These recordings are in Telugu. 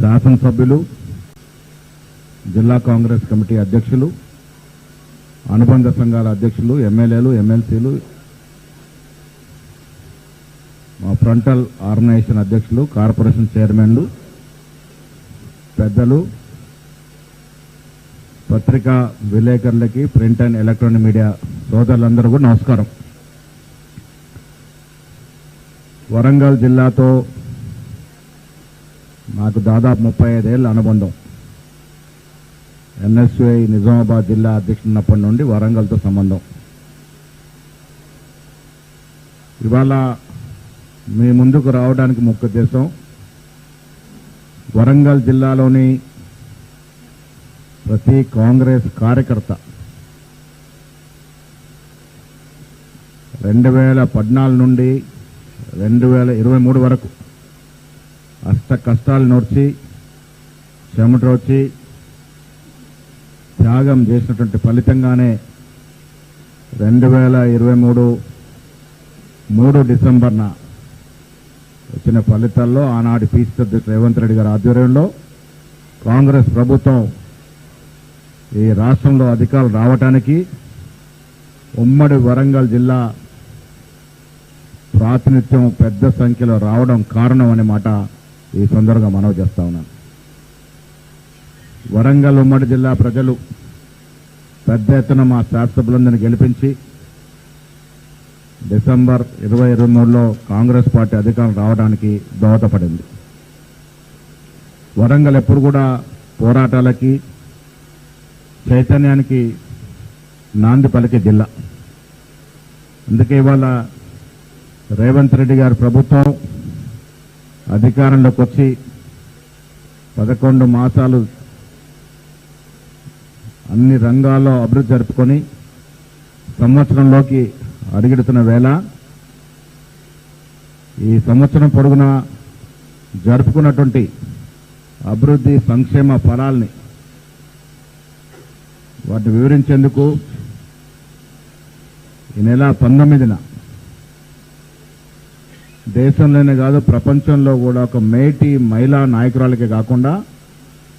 శాసనసభ్యులు జిల్లా కాంగ్రెస్ కమిటీ అధ్యక్షులు అనుబంధ సంఘాల అధ్యక్షులు ఎమ్మెల్యేలు ఎమ్మెల్సీలు మా ఫ్రంటల్ ఆర్గనైజేషన్ అధ్యక్షులు కార్పొరేషన్ చైర్మన్లు పెద్దలు పత్రికా విలేకరులకి ప్రింట్ అండ్ ఎలక్ట్రానిక్ మీడియా సోదరులందరూ కూడా నమస్కారం. వరంగల్ జిల్లాతో నాకు దాదాపు ముప్పై ఐదేళ్ళ అనుబంధం. ఎన్ఎస్యుఐ నిజామాబాద్ జిల్లా అధ్యక్షుడినప్పటి నుండి వరంగల్తో సంబంధం. ఇవాళ మీ ముందుకు రావడానికి ముఖ్య ఉద్దేశం వరంగల్ జిల్లాలోని ప్రతి కాంగ్రెస్ కార్యకర్త రెండు వేల పద్నాలుగు నుండి రెండు వేల ఇరవై మూడు వరకు అష్ట కష్టాలు నోర్చి చెమటోర్చి త్యాగం చేసినటువంటి ఫలితంగానే రెండు వేల ఇరవై మూడు మూడు డిసెంబర్న వచ్చిన ఫలితాల్లో ఆనాటి పీసీ అధ్యక్షుడు రేవంత్ రెడ్డి గారి ఆధ్వర్యంలో కాంగ్రెస్ ప్రభుత్వం ఈ రాష్ట్రంలో అధికారులు రావటానికి ఉమ్మడి వరంగల్ జిల్లా ప్రాతినిధ్యం పెద్ద సంఖ్యలో రావడం కారణం అనే మాట ఈ సందర్భంగా మనవి చేస్తా ఉన్నాను. వరంగల్ ఉమ్మడి జిల్లా ప్రజలు పెద్ద ఎత్తున మా శాసనసభ్యులందరినీ గెలిపించి డిసెంబర్ ఇరవై ఇరవై మూడులో కాంగ్రెస్ పార్టీ అధికారం రావడానికి దోహదపడింది. వరంగల్ ఎప్పుడు కూడా పోరాటాలకి చైతన్యానికి నాంది పలికే జిల్లా. అందుకే ఇవాళ రేవంత్ రెడ్డి గారి ప్రభుత్వం అధికారంలోకి వచ్చి పదకొండు మాసాలు అన్ని రంగాల్లో అభివృద్ధి జరుపుకొని సంవత్సరంలోకి అడుగెడుతున్న వేళ ఈ సంవత్సరం పొడుగున జరుపుకున్నటువంటి అభివృద్ధి సంక్షేమ ఫలాల్ని వాటిని వివరించేందుకు ఈ నెల పంతొమ్మిదిన దేశంలోనే కాదు ప్రపంచంలో కూడా ఒక మేటి మహిళా నాయకురాలకే కాకుండా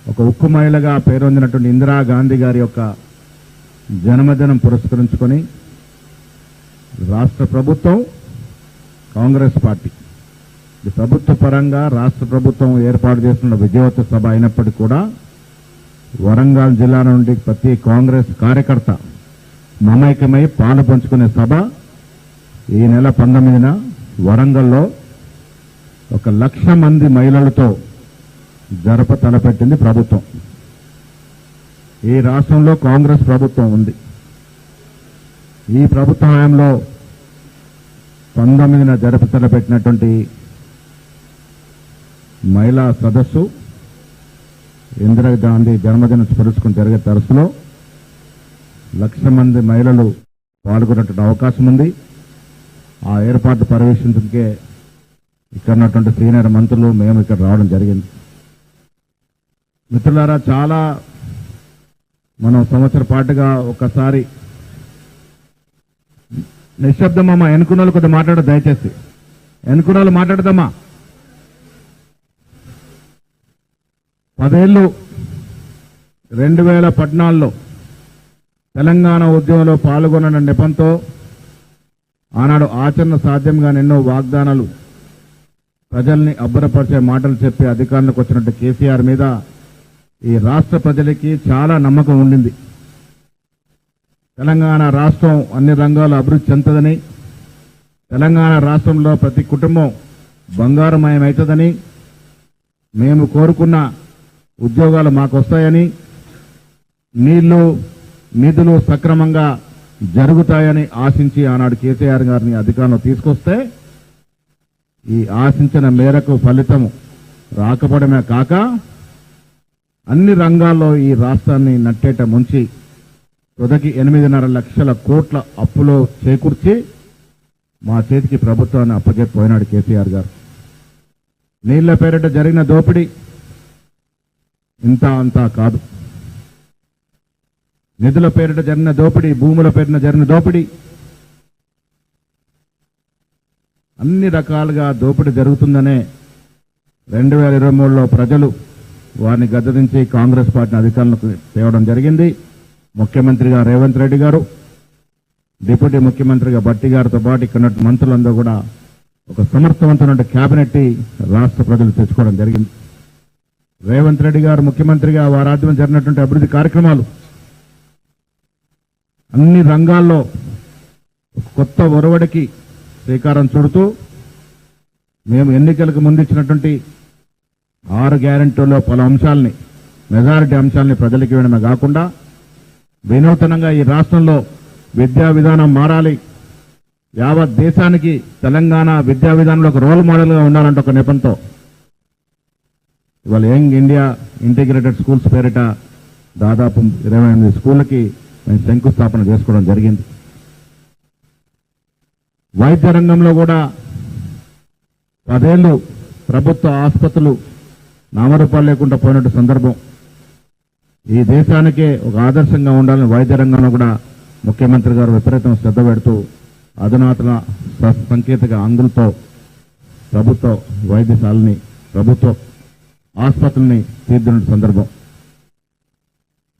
ఒక ఉక్కు మహిళగా పేరొందినటువంటి ఇందిరాగాంధీ గారి యొక్క జన్మదినం పురస్కరించుకొని రాష్ట్ర ప్రభుత్వం కాంగ్రెస్ పార్టీ. ఇది ప్రభుత్వ పరంగా రాష్ట్ర ప్రభుత్వం ఏర్పాటు చేస్తున్న విజయోత్సవ సభ అయినప్పటికీ కూడా వరంగల్ జిల్లా నుండి ప్రతి కాంగ్రెస్ కార్యకర్త మమైకమై పాలు పంచుకునే సభ ఈ నెల పంతొమ్మిదిన వరంగల్లో ఒక లక్ష మంది మహిళలతో జరప తలపెట్టింది ప్రభుత్వం. ఈ రాష్ట్రంలో కాంగ్రెస్ ప్రభుత్వం ఉంది. ఈ ప్రభుత్వ హయాంలో పంతొమ్మిదిన జరప తలపెట్టినటువంటి మహిళా సదస్సు ఇందిరాగాంధీ జన్మదిన స్మరించుకుని జరిగే తరచులో లక్ష మంది మహిళలు పాల్గొనేటువంటి అవకాశం ఉంది. ఆ ఏర్పాటు పర్యవేక్షించడానికే ఇక్కడ ఉన్నటువంటి సీనియర్ మంత్రులు మేము ఇక్కడ రావడం జరిగింది. మిత్రులారా చాలా మనం సంవత్సర పాటుగా ఒకసారి నిశ్శబ్దమ్మా ఎన్నుకున్న కొద్దిగా మాట్లాడదు దయచేసి. ఎన్నుకున్న మాట్లాడదమ్మా పదేళ్ళు రెండు వేల పద్నాలుగులో తెలంగాణ ఉద్యమంలో పాల్గొన్న నెపంతో ఆనాడు ఆచరణ సాధ్యంగా ఎన్నో వాగ్దానాలు ప్రజల్ని అబ్బరపరిచే మాటలు చెప్పి అధికారంలోకి వచ్చినట్టు కేసీఆర్ మీద ఈ రాష్ట్ర ప్రజలకి చాలా నమ్మకం ఉండింది. తెలంగాణ రాష్ట్రం అన్ని రంగాలు అభివృద్ధి చెందుతుందని తెలంగాణ రాష్ట్రంలో ప్రతి కుటుంబం బంగారుమయమవుతుందని మేము కోరుకున్న ఉద్యోగాలు మాకు వస్తాయని నీళ్ళు నిధులు సక్రమంగా జరుగుతాయని ఆశించి ఆనాడు కేసీఆర్ గారిని అధికారంలో తీసుకొస్తే ఈ ఆశించిన మేరకు ఫలితం రాకపోవడమే కాక అన్ని రంగాల్లో ఈ రాష్ట్రాన్ని నట్టేట ముంచి వృధకి ఎనిమిదిన్నర లక్షల కోట్ల అప్పులో చేకూర్చి మా చేతికి ప్రభుత్వాన్ని అప్పచెప్పిపోయినాడు కేసీఆర్ గారు. నీళ్ళ పేరిట జరిగిన దోపిడీ ఇంత అంతా కాదు. నిధుల పేరిట జరిగిన దోపిడీ భూముల పేరిన జరిగిన దోపిడీ. అన్ని రకాలుగా దోపిడీ జరుగుతుందనే రెండు వేల ఇరవై మూడులో ప్రజలు వారిని గద్దరించి కాంగ్రెస్ పార్టీని అధికారులకు తేవడం జరిగింది. ముఖ్యమంత్రిగా రేవంత్ రెడ్డి గారు డిప్యూటీ ముఖ్యమంత్రిగా భట్టి గారితో పాటు ఇక్కడ మంత్రులందరూ కూడా ఒక సమర్థవంతమైన క్యాబినెట్ రాష్ట్ర ప్రజలు తెచ్చుకోవడం జరిగింది. రేవంత్ రెడ్డి గారు ముఖ్యమంత్రిగా వారాధ్యం జరిగినటువంటి అభివృద్ధి కార్యక్రమాలు అన్ని రంగాల్లో కొత్త ఒరవడికి శ్రీకారం చుడుతూ మేము ఎన్నికలకు ముందు ఇచ్చినటువంటి ఆరు గ్యారెంటీల్లో పలు అంశాలని మెజారిటీ అంశాలని ప్రజలకు ఇవ్వడమే కాకుండా వినూతనంగా ఈ రాష్ట్రంలో విద్యా విధానం మారాలి యావత్ దేశానికి తెలంగాణ విద్యా విధానంలో ఒక రోల్ మోడల్గా ఉండాలంటే ఒక నెపంతో ఇవాళ యంగ్ ఇండియా ఇంటిగ్రేటెడ్ స్కూల్స్ పేరిట దాదాపు ఇరవై ఎనిమిది స్కూళ్ళకి మేము శంకుస్థాపన చేసుకోవడం జరిగింది. వైద్య రంగంలో కూడా పదేళ్ళు ప్రభుత్వ ఆసుపత్రులు నామరూపాలు లేకుండా పోయినట్టు సందర్భం. ఈ దేశానికే ఒక ఆదర్శంగా ఉండాలని వైద్య రంగంలో కూడా ముఖ్యమంత్రి గారు విపరీతం శ్రద్ధ పెడుతూ అధునాతన సంకేతిక అంగులతో ప్రభుత్వ వైద్యశాలని ప్రభుత్వ ఆసుపత్రుల్ని తీర్చిన సందర్భం.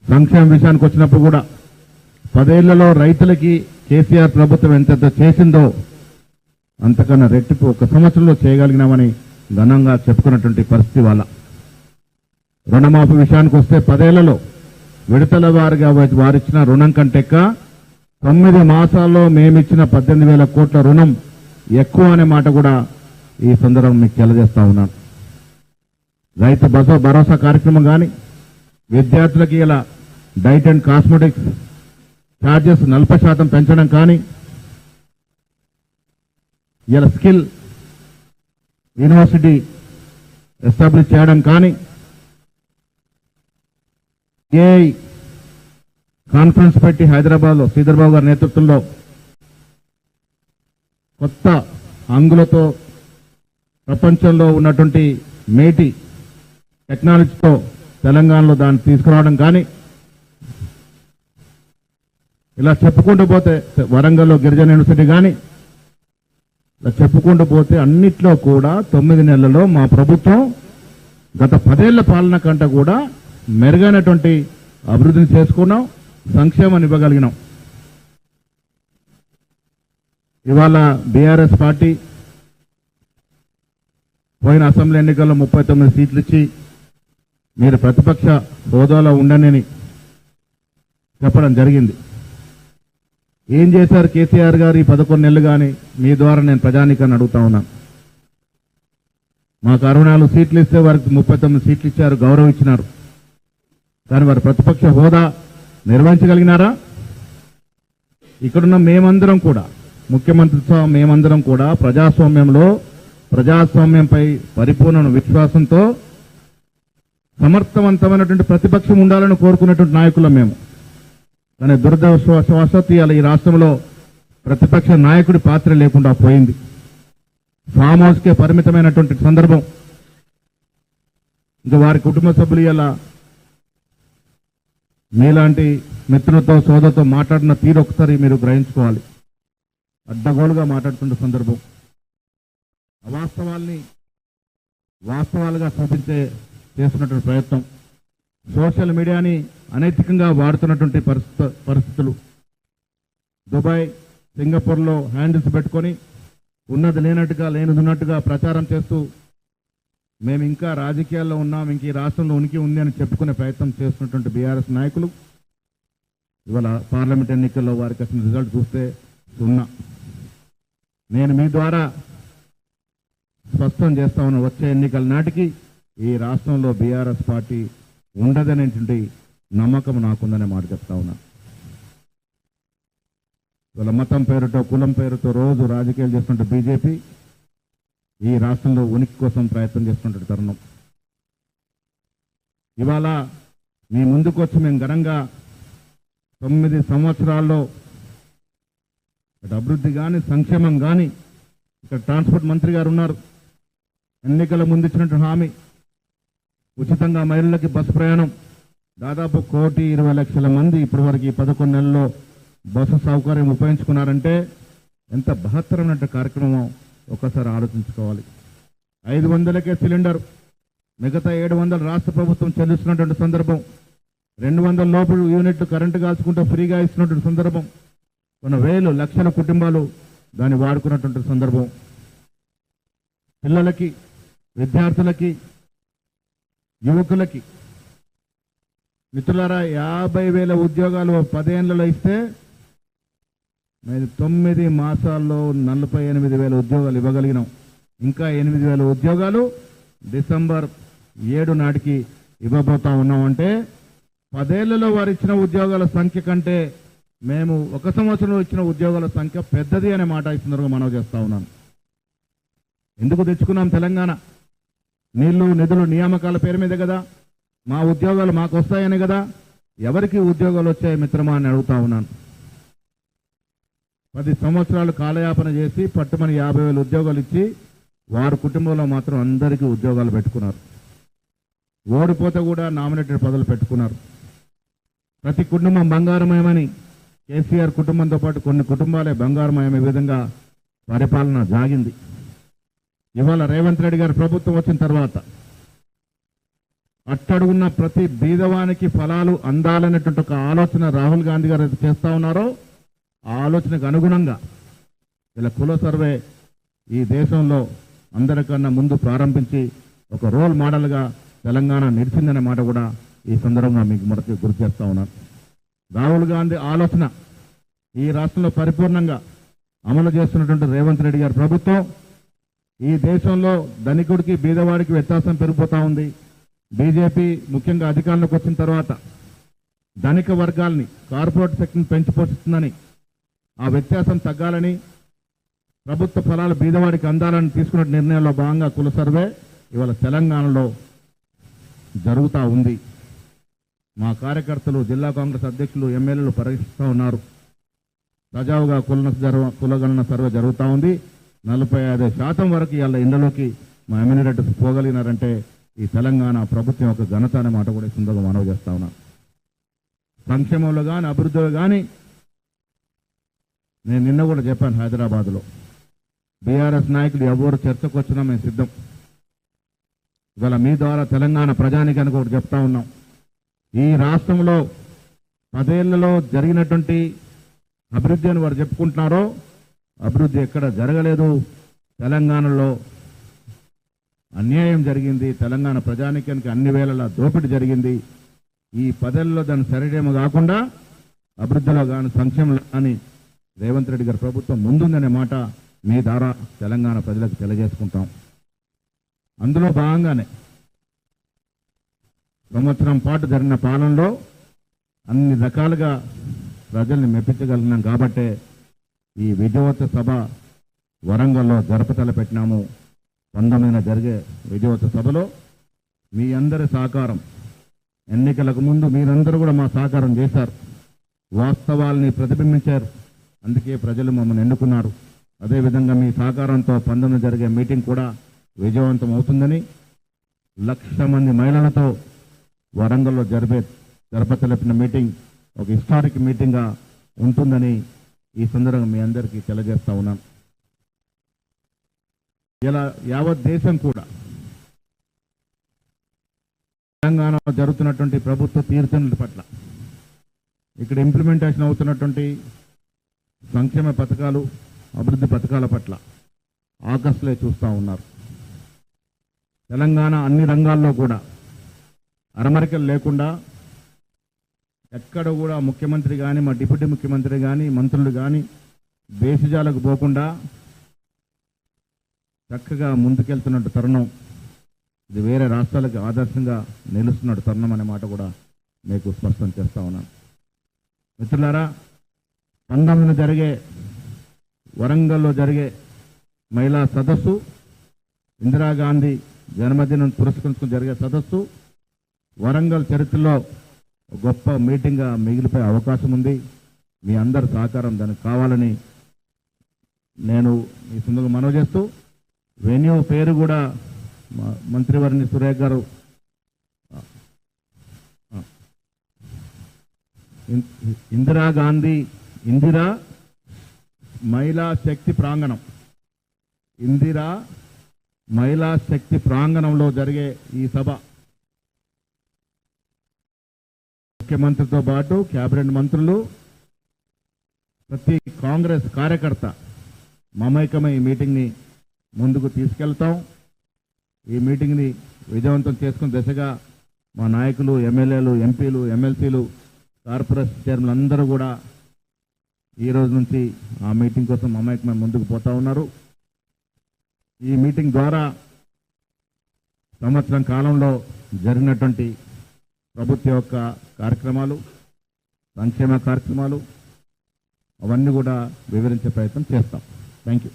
సంక్షేమ విషయానికి వచ్చినప్పుడు కూడా పదేళ్ళలో రైతులకి కేసీఆర్ ప్రభుత్వం ఎంతెంత చేసిందో అంతకన్నా రెట్టింపు ఒక సంవత్సరంలో చేయగలిగినామని ఘనంగా చెప్పుకున్నటువంటి పరిస్థితి వాళ్ళ. రుణమాఫీ విషయానికి వస్తే పదేళ్ళలో విడతల వారిగా వారిచ్చిన రుణం కంటే తొమ్మిది మాసాల్లో మేమిచ్చిన పద్దెనిమిది వేల కోట్ల రుణం ఎక్కువ అనే మాట కూడా ఈ సందర్భం మీకు తెలియజేస్తా ఉన్నాను. రైతు భరోసా కార్యక్రమం కానీ విద్యార్థులకి ఇలా డైట్ అండ్ కాస్మెటిక్స్ ఛార్జెస్ నలభై శాతం పెంచడం కానీ ఇలా స్కిల్ యూనివర్సిటీ ఎస్టాబ్లిష్ చేయడం కానీ ఏఐ కాన్ఫరెన్స్ పెట్టి హైదరాబాద్లో శ్రీధర్బాబు గారి నేతృత్వంలో కొత్త అంగులతో ప్రపంచంలో ఉన్నటువంటి మేటి టెక్నాలజీతో తెలంగాణలో దాన్ని తీసుకురావడం కానీ ఇలా చెప్పుకుంటూ పోతే వరంగల్లో గిరిజన యూనివర్సిటీ కానీ ఇలా చెప్పుకుంటూ పోతే అన్నిట్లో కూడా తొమ్మిది నెలల్లో మా ప్రభుత్వం గత పదేళ్ళ పాలన కంటే కూడా మెరుగైనటువంటి అభివృద్ధిని చేసుకున్నాం సంక్షేమాన్ని ఇవ్వగలిగినాం. ఇవాళ బీఆర్ఎస్ పార్టీ పోయిన అసెంబ్లీ ఎన్నికల్లో ముప్పై తొమ్మిది సీట్లు ఇచ్చి మీరు ప్రతిపక్ష హోదాలో ఉండనని చెప్పడం జరిగింది. ఏం చేశారు కేసీఆర్ గారు ఈ పదకొండు నెలలు కానీ మీ ద్వారా నేను ప్రజానికాన్ని అడుగుతా ఉన్నాను మాకు అరవై నాలుగు సీట్లు ఇస్తే వారికి ముప్పై తొమ్మిది సీట్లు ఇచ్చారు గౌరవం ఇచ్చినారు. కానీ వారు ప్రతిపక్ష హోదా నిర్వహించగలిగినారా? ఇక్కడున్న మేమందరం కూడా ముఖ్యమంత్రితో మేమందరం కూడా ప్రజాస్వామ్యంలో ప్రజాస్వామ్యంపై పరిపూర్ణ విశ్వాసంతో సమర్థవంతమైనటువంటి ప్రతిపక్షం ఉండాలని కోరుకున్నటువంటి నాయకులం మేము. కానీ దురదృష్టవశాత్తు ఇవాళ ఈ రాష్ట్రంలో ప్రతిపక్ష నాయకుడి పాత్ర లేకుండా పోయింది. ఫామ్ హౌస్కే పరిమితమైనటువంటి సందర్భం. ఇంకా వారి కుటుంబ సభ్యులు ఇలా మీలాంటి మిత్రులతో సోదరుతో మాట్లాడిన తీరు ఒకసారి మీరు గ్రహించుకోవాలి. అడ్డగోలుగా మాట్లాడుతున్న సందర్భం. అవాస్తవాల్ని వాస్తవాలుగా చూపించే చేస్తున్నటువంటి ప్రయత్నం. సోషల్ మీడియాని అనైతికంగా వాడుతున్నటువంటి పరిస్థితులు. దుబాయ్ సింగపూర్లో హ్యాండిల్స్ పెట్టుకొని ఉన్నది లేనట్టుగా లేనిదిన్నట్టుగా ప్రచారం చేస్తూ మేము ఇంకా రాజకీయాల్లో ఉన్నాం ఇంక ఈ రాష్ట్రంలో ఉనికి ఉంది అని చెప్పుకునే ప్రయత్నం చేస్తున్నటువంటి బీఆర్ఎస్ నాయకులు. ఇవాళ పార్లమెంట్ ఎన్నికల్లో వారికి వచ్చిన రిజల్ట్ చూస్తే సున్నా. నేను మీ ద్వారా స్పష్టం చేస్తా ఉన్న వచ్చే ఎన్నికల నాటికి ఈ రాష్ట్రంలో బీఆర్ఎస్ పార్టీ ఉండదనేటువంటి నమ్మకం నాకుందనే మాట చెప్తా ఉన్నా. వాళ్ళ మతం పేరుతో కులం పేరుతో రోజు రాజకీయాలు చేస్తుంటే బీజేపీ ఈ రాష్ట్రంలో ఉనికి కోసం ప్రయత్నం చేస్తుంటే తరుణం. ఇవాళ మీ ముందుకు వచ్చి మేము ఘనంగా తొమ్మిది సంవత్సరాల్లో అభివృద్ధి కానీ సంక్షేమం కానీ ఇక్కడ ట్రాన్స్పోర్ట్ మంత్రి గారు ఉన్నారు. ఎన్నికల ముందు ఇచ్చినట్టు హామీ ఉచితంగా మహిళలకి బస్సు ప్రయాణం. దాదాపు కోటి ఇరవై లక్షల మంది ఇప్పటివరకు ఈ పదకొండు నెలల్లో బస్సు సౌకర్యం ఉపయోగించుకున్నారంటే ఎంత బహత్తరమైన కార్యక్రమం ఒక్కసారి ఆలోచించుకోవాలి. ఐదు వందలకే సిలిండర్. మిగతా ఏడు వందలు రాష్ట్ర ప్రభుత్వం చెల్లిస్తున్నటువంటి సందర్భం. రెండు వందల లోపు యూనిట్లు కరెంటు కాల్చుకుంటూ ఫ్రీగా ఇస్తున్నటువంటి సందర్భం. కొన్ని వేలు లక్షల కుటుంబాలు దాన్ని వాడుకున్నటువంటి సందర్భం. పిల్లలకి విద్యార్థులకి యువకులకి. మిత్రులారా యాభై వేల ఉద్యోగాలు పదేళ్ళలో ఇస్తే మేము తొమ్మిది మాసాల్లో నలభై ఎనిమిది వేల ఉద్యోగాలు ఇవ్వగలిగినాం. ఇంకా ఎనిమిది వేల ఉద్యోగాలు డిసెంబర్ ఏడు నాటికి ఇవ్వబోతా ఉన్నామంటే పదేళ్ళలో వారు ఇచ్చిన ఉద్యోగాల సంఖ్య కంటే మేము ఒక సంవత్సరంలో ఇచ్చిన ఉద్యోగాల సంఖ్య పెద్దది అనే మాట ఈ సందర్భంగా మనవి చేస్తా ఉన్నాను. ఎందుకు తెచ్చుకున్నాం తెలంగాణ? నీళ్ళు నిధులు నియామకాల పేరు మీద కదా? మా ఉద్యోగాలు మాకు వస్తాయని కదా? ఎవరికి ఉద్యోగాలు వచ్చాయి మిత్రమా అని అడుగుతా ఉన్నాను. పది సంవత్సరాలు కాలయాపన చేసి పట్టుమని యాభై వేల ఉద్యోగాలు ఇచ్చి వారి కుటుంబంలో మాత్రం అందరికీ ఉద్యోగాలు పెట్టుకున్నారు. ఓడిపోతే కూడా నామినేటెడ్ పదవులు పెట్టుకున్నారు. ప్రతి కుటుంబం బంగారమయమని కేసీఆర్ కుటుంబంతో పాటు కొన్ని కుటుంబాలే బంగారమయమే విధంగా పరిపాలన జాగింది ఇవాళ రేవంత్ రెడ్డి గారి ప్రభుత్వం వచ్చిన తర్వాత అట్టడుగున్న ప్రతి బీదవానికి ఫలాలు అందాలనేటువంటి ఒక ఆలోచన రాహుల్ గాంధీ గారు చేస్తా ఉన్నారో ఆ ఆలోచనకు అనుగుణంగా ఇలా కుల సర్వే ఈ దేశంలో అందరికన్నా ముందు ప్రారంభించి ఒక రోల్ మోడల్గా తెలంగాణ నిలిచిందనే మాట కూడా ఈ సందర్భంగా మీకు మొదటి గుర్తు చేస్తా ఉన్నాను రాహుల్ గాంధీ ఆలోచన ఈ రాష్ట్రంలో పరిపూర్ణంగా అమలు చేస్తున్నటువంటి రేవంత్ రెడ్డి గారి ప్రభుత్వం ఈ దేశంలో ధనికుడికి బీదవాడికి వ్యత్యాసం పెరిగిపోతూ ఉంది. బీజేపీ ముఖ్యంగా అధికారంలోకి వచ్చిన తర్వాత ధనిక వర్గాల్ని కార్పొరేట్ శక్తిని పెంచి ఆ వ్యత్యాసం తగ్గాలని ప్రభుత్వ ఫలాలు బీదవాడికి అందాలని తీసుకున్న నిర్ణయంలో భాగంగా కుల సర్వే ఇవాళ తెలంగాణలో జరుగుతూ ఉంది. మా కార్యకర్తలు జిల్లా కాంగ్రెస్ అధ్యక్షులు ఎమ్మెల్యేలు పరీక్షిస్తూ ఉన్నారు. సజావుగా కుల జరవ కులగణన సర్వే జరుగుతూ ఉంది. నలభై ఐదు శాతం వరకు ఇవాళ ఇండ్లలోకి మా ఎమ్మెల్యేరెడ్డి పోగలిగినారంటే ఈ తెలంగాణ ప్రభుత్వం యొక్క ఘనత అనే మాట కూడా సుందరంగా మనవి చేస్తా ఉన్నా. సంక్షేమంలో కానీ అభివృద్ధిలో కానీ నేను నిన్న కూడా చెప్పాను హైదరాబాద్లో. బీఆర్ఎస్ నాయకులు ఎవరు చర్చకు వచ్చినా మేము సిద్ధం. ఇవాళ మీ ద్వారా తెలంగాణ ప్రజానికానికి ఒకటి చెప్తా ఉన్నాం. ఈ రాష్ట్రంలో పదేళ్ళలో జరిగినటువంటి అభివృద్ధి అని వారు చెప్పుకుంటున్నారో అభివృద్ధి ఎక్కడ జరగలేదు. తెలంగాణలో అన్యాయం జరిగింది. తెలంగాణ ప్రజానికానికి అన్ని వేళలా దోపిడీ జరిగింది. ఈ పదేళ్ళలో దాన్ని సరిడేమో కాకుండా అభివృద్ధిలో కానీ సంక్షేమంలో కానీ రేవంత్ రెడ్డి గారి ప్రభుత్వం ముందుందనే మాట మీ ద్వారా తెలంగాణ ప్రజలకు తెలియజేసుకుంటాం. అందులో భాగంగానే సంవత్సరం పాటు జరిగిన పాలనలో అన్ని రకాలుగా ప్రజల్ని మెప్పించగలిగినాం కాబట్టే ఈ విజయోత్సవ సభ వరంగల్లో జరపతల పెట్టినాము. పంతొమ్మిదిన జరిగే విజయోత్సవ సభలో మీ అందరి సహకారం ఎన్నికలకు ముందు మీరందరూ కూడా మా సహకారం చేశారు. వాస్తవాల్ని ప్రతిబింబించారు. అందుకే ప్రజలు మమ్మల్ని ఎన్నుకున్నారు. అదేవిధంగా మీ సహకారంతో పంతొమ్మిది జరిగే మీటింగ్ కూడా విజయవంతం అవుతుందని లక్ష మంది మహిళలతో వరంగల్లో జరిపే జరపతలపిన మీటింగ్ ఒక హిస్టారిక్ మీటింగ్గా ఉంటుందని ఈ సందర్భంగా మీ అందరికీ తెలియజేస్తా ఉన్నాను ఇలా యావత్ దేశం కూడా తెలంగాణలో జరుగుతున్నటువంటి ప్రభుత్వ తీర్థనుల పట్ల ఇక్కడ ఇంప్లిమెంటేషన్ అవుతున్నటువంటి సంక్షేమ పథకాలు అభివృద్ధి పథకాల పట్ల ఆకస్లే చూస్తూ ఉన్నారు. తెలంగాణ అన్ని రంగాల్లో కూడా అరమరికలు లేకుండా ఎక్కడ కూడా ముఖ్యమంత్రి కానీ మా డిప్యూటీ ముఖ్యమంత్రి కానీ మంత్రులు కానీ దేశజాలకు పోకుండా చక్కగా ముందుకెళ్తున్నట్టు తరుణం. ఇది వేరే రాష్ట్రాలకు ఆదర్శంగా నిలుస్తున్నట్టు తరుణం అనే మాట కూడా మీకు స్పష్టం చేస్తా ఉన్నాను. మిత్రులారా పంతొమ్మిదిన జరిగే వరంగల్లో జరిగే మహిళా సదస్సు ఇందిరాగాంధీ జన్మదినం పురస్కరించుకుని జరిగే సదస్సు వరంగల్ చరిత్రలో గొప్ప మీటింగ్గా మిగిలిపోయే అవకాశం ఉంది. మీ అందరి సహకారం దానికి కావాలని నేను ఈ సందర్భంగా మనవి చేస్తూ వెన్యూ పేరు కూడా మా మంత్రివర్ని సురేఖ్ గారు ఇందిరాగాంధీ ఇందిరా మహిళా శక్తి ప్రాంగణం. ఇందిరా మహిళా శక్తి ప్రాంగణంలో జరిగే ఈ సభ ముఖ్యమంత్రితో పాటు కేబినెట్ మంత్రులు ప్రతి కాంగ్రెస్ కార్యకర్త మమైకమై ఈ మీటింగ్ని ముందుకు తీసుకెళ్తాం. ఈ మీటింగ్ని విజయవంతం చేసుకున్న దిశగా మా నాయకులు ఎమ్మెల్యేలు ఎంపీలు ఎమ్మెల్సీలు కార్పొరేషన్ చైర్మన్ అందరూ కూడా ఈ రోజు నుంచి ఆ మీటింగ్ కోసం మమైకమై ముందుకు పోతా ఉన్నారు. ఈ మీటింగ్ ద్వారా సంవత్సరం కాలంలో జరిగినటువంటి ప్రభుత్వ యొక్క కార్యక్రమాలు సంక్షేమ కార్యక్రమాలు అవన్నీ కూడా వివరించే ప్రయత్నం చేస్తాం. Thank you